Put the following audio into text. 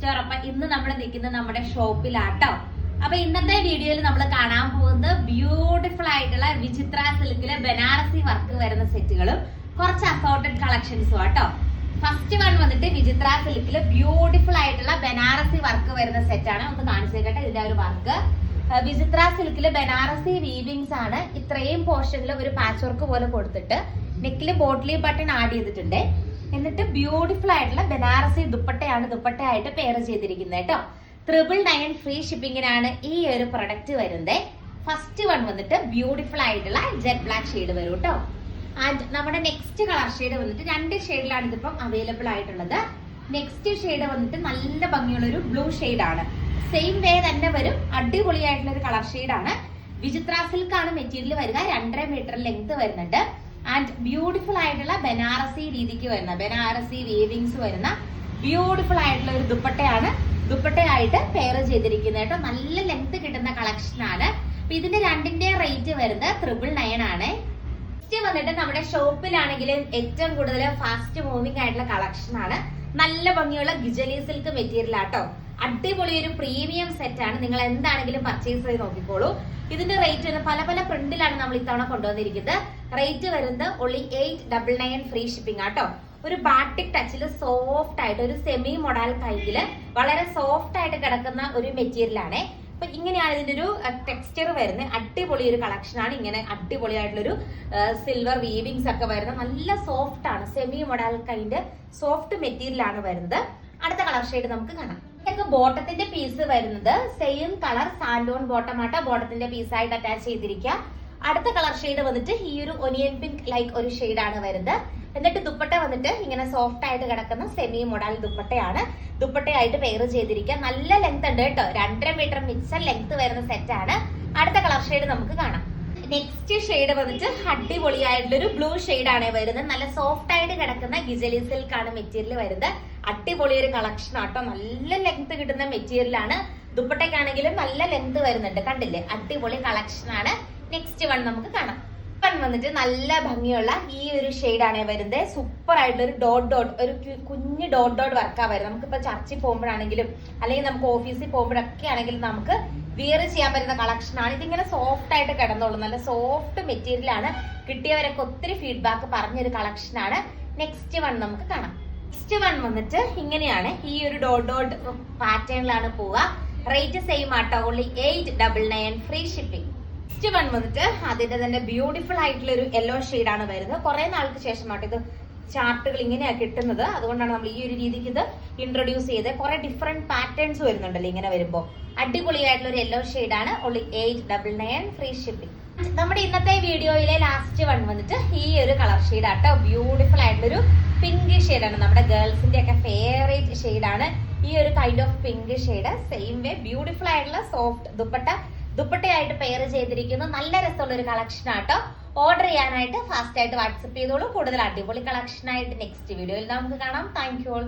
Store അപ്പൊ ഇന്ന് നമ്മൾ നിൽക്കുന്നത് നമ്മുടെ ഷോപ്പിലാട്ടോ. അപ്പൊ ഇന്നത്തെ വീഡിയോയിൽ നമ്മൾ കാണാൻ പോകുന്നത് ബ്യൂട്ടിഫുൾ ആയിട്ടുള്ള വിചിത്ര സിൽക്കിലെ ബനാറസി വർക്ക് വരുന്ന സെറ്റുകളും കുറച്ച് അസോർട്ടഡ് കളക്ഷൻസും ആട്ടോ. ഫസ്റ്റ് വൺ വന്നിട്ട് വിചിത്ര സിൽക്കിൽ ബ്യൂട്ടിഫുൾ ആയിട്ടുള്ള ബനാറസി വർക്ക് വരുന്ന സെറ്റാണ് ഒന്ന് കാണിച്ചേക്കട്ടെ ഇതിന്റെ ഒരു വർക്ക് വിചിത്ര സിൽക്കിൽ ബനാറസി വീവിങ്സ് ആണ് ഇത്രയും പോർഷനിൽ ഒരു പാച്ച് വർക്ക് പോലെ കൊടുത്തിട്ട് നെക്കിൽ ബോട്ടിലി ബട്ടൺ ആഡ് ചെയ്തിട്ടുണ്ട്. എന്നിട്ട് ബ്യൂട്ടിഫുൾ ആയിട്ടുള്ള ബനാറസി ദുപ്പട്ടയാണ് ദുപ്പട്ടയായിട്ട് പെയർ ചെയ്തിരിക്കുന്നത് കേട്ടോ. ട്രിപ്പിൾ നയൻ ഫ്രീ ഷിപ്പിങ്ങിനാണ് ഈ ഒരു പ്രൊഡക്റ്റ് വരുന്നത് ഫസ്റ്റ് വൺ വന്നിട്ട് ബ്യൂട്ടിഫുൾ ആയിട്ടുള്ള ജെറ്റ് ബ്ലാക്ക് ഷെയ്ഡ് വരും കേട്ടോ. ആൻഡ് നമ്മുടെ നെക്സ്റ്റ് കളർ ഷെയ്ഡ് വന്നിട്ട് രണ്ട് ഷെയ്ഡിലാണ് ഇതിപ്പം അവൈലബിൾ ആയിട്ടുള്ളത്. നെക്സ്റ്റ് ഷെയ്ഡ് വന്നിട്ട് നല്ല ഭംഗിയുള്ള ഒരു ബ്ലൂ ആണ് സെയിം വേ തന്നെ വരും. അടിപൊളിയായിട്ടുള്ള ഒരു കളർ ആണ് വിചിത്ര സിൽക്കാണ് മെറ്റീരിയൽ വരിക. രണ്ടര മീറ്റർ ലെങ്ത് വരുന്നുണ്ട്. ആൻഡ് ബ്യൂട്ടിഫുൾ ആയിട്ടുള്ള ബനാറസി രീതിക്ക് വരുന്ന ബനാറസി വീവിങ്സ് വരുന്ന ബ്യൂട്ടിഫുൾ ആയിട്ടുള്ള ഒരു ദുപ്പട്ടയാണ്. ദുപ്പട്ടയായിട്ട് പെയർ ചെയ്തിരിക്കുന്നത് കേട്ടോ. നല്ല ലെങ്ത് കിട്ടുന്ന കളക്ഷൻ ആണ്. അപ്പൊ ഇതിന്റെ രണ്ടിന്റെ റേറ്റ് വരുന്നത് ത്രിപിൾ നയൻ ആണ്. നെക്സ്റ്റ് വന്നിട്ട് നമ്മുടെ ഷോപ്പിലാണെങ്കിലും ഏറ്റവും കൂടുതൽ ഫാസ്റ്റ് മൂവിംഗ് ആയിട്ടുള്ള കളക്ഷൻ ആണ്. നല്ല ഭംഗിയുള്ള ഗിജലി സിൽക്ക് മെറ്റീരിയൽ ആട്ടോ. അടിപൊളി ഒരു പ്രീമിയം സെറ്റ് ആണ്. നിങ്ങൾ എന്താണെങ്കിലും പർച്ചേസ് ചെയ്ത് നോക്കിക്കോളൂ. ഇതിന്റെ റേറ്റ് പല പല പ്രിന്റിലാണ് നമ്മൾ ഇത്തവണ കൊണ്ടുവന്നിരിക്കുന്നത്. റേറ്റ് വരുന്നത് only eight double nine free shipping ആട്ടോ ഒരു ബാട്ടിക് ടച്ചിൽ സോഫ്റ്റ് ആയിട്ട് ഒരു സെമി മൊഡാൽ കൈയിൽ വളരെ സോഫ്റ്റ് ആയിട്ട് കിടക്കുന്ന ഒരു മെറ്റീരിയൽ ആണ്. അപ്പൊ ഇങ്ങനെയാണ് ഇതിന്റെ ഒരു ടെക്സ്ചർ വരുന്നത്. അടിപൊളി ഒരു കളക്ഷനാണ് ഇങ്ങനെ അടിപൊളിയായിട്ടുള്ളൊരു സിൽവർ വീവിങ്സ് ഒക്കെ വരുന്നത്. നല്ല സോഫ്റ്റ് ആണ്. Semi modal kind soft material ആണ് വരുന്നത്. അടുത്ത കളർ ഷെയ്ഡ് നമുക്ക് കാണാം. ബോട്ടത്തിന്റെ പീസ് വരുന്നത്. സെയിം കളർ സാൻഡോൺ ബോട്ടം ആട്ടോ ബോട്ടത്തിന്റെ പീസ് ആയിട്ട് അറ്റാച്ച് ചെയ്തിരിക്കുക. അടുത്ത കളർ ഷെയ്ഡ് വന്നിട്ട് ഈ ഒരു ഒനിയൻ പിങ്ക് ലൈക്ക് ഒരു ആണ് വരുന്നത്. എന്നിട്ട് ദുപ്പട്ട വന്നിട്ട് ഇങ്ങനെ സോഫ്റ്റ് ആയിട്ട് കിടക്കുന്ന സെമി മോഡൽ ദുപ്പട്ടയാണ്. ദുപ്പട്ടയായിട്ട് പെയർ ചെയ്തിരിക്കുക. നല്ല ലെങ്ത് ഉണ്ട് കേട്ടോ. രണ്ടര മീറ്റർ മിക്സർ ലെങ്ത് വരുന്ന സെറ്റ് ആണ്. അടുത്ത കളർ ഷെയ്ഡ് നമുക്ക് കാണാം. നെക്സ്റ്റ് ഷെയ്ഡ് വന്നിട്ട് അടിപൊളിയായിട്ടുള്ള ഒരു ബ്ലൂ ആണ് വരുന്നത്. നല്ല സോഫ്റ്റ് ആയിട്ട് കിടക്കുന്ന ഗിജലി സിൽക്ക് ആണ് മെറ്റീരിയൽ വരുന്നത്. അടിപൊളി ഒരു കളക്ഷൻ ആട്ടോ. നല്ല ലെങ്ത് കിട്ടുന്ന മെറ്റീരിയലാണ് ദുപ്പട്ടയ്ക്കാണെങ്കിലും നല്ല ലെങ്ത് വരുന്നുണ്ട്. കണ്ടില്ലേ? അടിപൊളി കളക്ഷൻ ആണ്. നെക്സ്റ്റ് വൺ നമുക്ക് കാണാം. വൺ വന്നിട്ട് നല്ല ഭംഗിയുള്ള ഈ ഒരു ആണ് വരുന്നത് സൂപ്പർ ആയിട്ടുള്ള ഒരു ഡോട്ട് ഡോട്ട് ഒരു കുഞ്ഞ് ഡോട്ട് ഡോട്ട് വർക്കാ വരുന്നത് നമുക്കിപ്പോ ചർച്ചിൽ പോകുമ്പോഴാണെങ്കിലും അല്ലെങ്കിൽ നമുക്ക് ഓഫീസിൽ പോകുമ്പോഴൊക്കെ ആണെങ്കിലും നമുക്ക് വിയർ ചെയ്യാൻ പറ്റുന്ന കളക്ഷൻ ആണ്. ഇതിങ്ങനെ സോഫ്റ്റ് ആയിട്ട് കിടന്നോളൂ. നല്ല സോഫ്റ്റ് മെറ്റീരിയൽ ആണ്. കിട്ടിയവരൊക്കെ ഒത്തിരി ഫീഡ്ബാക്ക് പറഞ്ഞൊരു കളക്ഷൻ ആണ്. നെക്സ്റ്റ് വൺ നമുക്ക് കാണാം. നെക്സ്റ്റ് വൺ വന്നിട്ട് ഇങ്ങനെയാണ് ഈ ഒരു ഡോട്ട് ഡോട്ട് പാറ്റേണിലാണ് പോവുക. റേറ്റ് സെയിം ആട്ടോ. Only eight double nine free shipping next one വന്നിട്ട് അതിന്റെ തന്നെ ബ്യൂട്ടിഫുൾ ആയിട്ടുള്ള ഒരു യെല്ലോ ആണ് വരുന്നത്. കുറെ നാൾക്ക് ശേഷമാട്ടോ ഇത് ചാർട്ടുകൾ ഇങ്ങനെയാ കിട്ടുന്നത്. അതുകൊണ്ടാണ് നമ്മൾ ഈ ഒരു രീതിക്ക് ഇത് ഇൻട്രൊഡ്യൂസ് ചെയ്ത് കുറെ ഡിഫറെന്റ് പാറ്റേൺസ് വരുന്നുണ്ടല്ലോ ഇങ്ങനെ വരുമ്പോൾ. അടിപൊളിയായിട്ടുള്ള ഒരു യെല്ലോ ആണ്. Only eight double nine free shipping നമ്മുടെ ഇന്നത്തെ വീഡിയോയിലെ ലാസ്റ്റ് വൺ വന്നിട്ട് ഈ ഒരു കളർ ഷെയ്ഡ് ആട്ടോ. ബ്യൂട്ടിഫുൾ ആയിട്ടുള്ളൊരു പിങ്ക് ആണ്. നമ്മുടെ ഗേൾസിന്റെ ഒക്കെ ഫേവറേറ്റ് ആണ്. ഈ ഒരു kind of pink shade same way beautiful ആയിട്ടുള്ള സോഫ്റ്റ് ദുപ്പട്ട ദുപ്പട്ടയായിട്ട് പെയർ ചെയ്തിരിക്കുന്ന. നല്ല രസമുള്ള ഒരു കളക്ഷൻ ആട്ടോ. ഓർഡർ ചെയ്യാനായിട്ട് ഫാസ്റ്റ് ആയിട്ട് വാട്സപ്പ് ചെയ്തോളൂ. കൂടുതൽ അടിപൊളി കളക്ഷൻ ആയിട്ട് നെക്സ്റ്റ് വീഡിയോയിൽ നമുക്ക് കാണാം. Thank you all